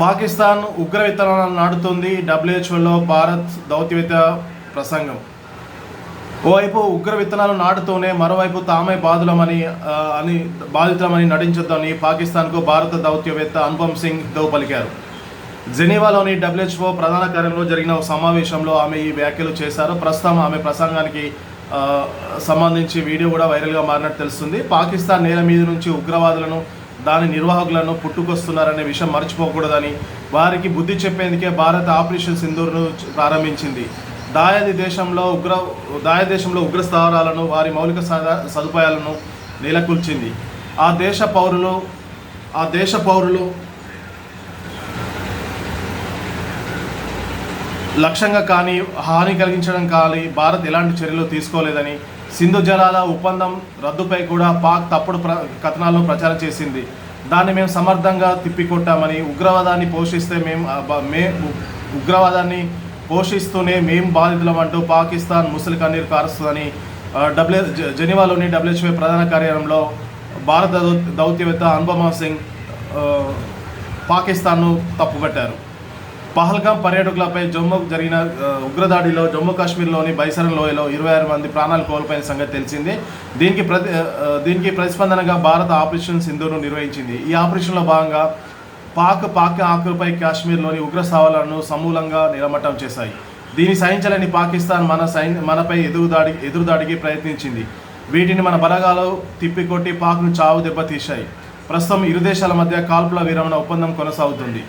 పాకిస్తాన్ ఉగ్ర విత్తనాలను నాటుతుంది డబ్ల్యూహెచ్ఓలో భారత్ దౌత్యవేత్త ప్రసంగం. ఓవైపు ఉగ్ర విత్తనాలు నాటుతూనే మరోవైపు తామే బాధులమని అని బాధితులమని నటించొద్దని పాకిస్తాన్కు భారత దౌత్యవేత్త అనుపమ్ సింగ్ దేవ్ పలికారు. జెనీవాలోని డబ్ల్యూహెచ్ఓ ప్రధాన కార్యంలో జరిగిన ఒక సమావేశంలో ఆమె ఈ వ్యాఖ్యలు చేశారు. ప్రస్తుతం ఆమె ప్రసంగానికి సంబంధించి వీడియో కూడా వైరల్గా మారినట్టు తెలుస్తుంది. పాకిస్తాన్ నేల మీద నుంచి ఉగ్రవాదులను దాని నిర్వాహకులను పుట్టుకొస్తున్నారనే విషయం మర్చిపోకూడదని వారికి బుద్ధి చెప్పేందుకే భారత్ ఆపరేషన్ సింధూర్ను ప్రారంభించింది. దాయాది దేశంలో ఉగ్ర దాయ దేశంలో ఉగ్ర స్థావరాలను వారి మౌలిక సదుపాయాలను నెలకొల్చింది. ఆ దేశ పౌరులు ఆ దేశ పౌరులు లక్ష్యంగా కానీ హాని కలిగించడం కానీ భారత్ ఎలాంటి చర్యలు తీసుకోలేదని సింధు జలాల ఒప్పందం రద్దుపై కూడా పాక్ తప్పుడు ప్ర కథనాలను ప్రచారం చేసింది. దాన్ని మేము సమర్థంగా తిప్పికొట్టామని ఉగ్రవాదాన్ని పోషిస్తే మేము మే ఉగ్రవాదాన్ని పోషిస్తూనే మేము బాధితులం అంటూ పాకిస్తాన్ ముసలి కన్నీరు కారుస్తుందని డబ్ల్యూ జెనీవాలోని డబ్ల్యూహెచ్ఓ ప్రధాన కార్యాలయంలో భారత దౌత్యవేత్త అనుపమా సింగ్ పాకిస్తాన్ను తప్పుపట్టారు. పహల్గాం పర్యాటకులపై జమ్మూ జరిగిన ఉగ్రదాడిలో జమ్మూ కాశ్మీర్లోని బైసరన్ లోయలో ఇరవై ఆరు మంది ప్రాణాలు కోల్పోయిన సంగతి తెలిసింది. దీనికి ప్రతి దీనికి ప్రతిస్పందనగా భారత ఆపరేషన్ సింధును నిర్వహించింది. ఈ ఆపరేషన్లో భాగంగా పాక్ పాక్ ఆకులపై కాశ్మీర్లోని ఉగ్రస్థావాలను సమూలంగా నిలమట్టం చేశాయి. దీన్ని సహించలేని పాకిస్తాన్ మన సైన్ మనపై ఎదురుదాడి ఎదురుదాడికి ప్రయత్నించింది. వీటిని మన బలగాలు తిప్పికొట్టి పాక్ను చావు దెబ్బతీశాయి. ప్రస్తుతం ఇరు దేశాల మధ్య కాల్పుల విరమణ ఒప్పందం కొనసాగుతుంది.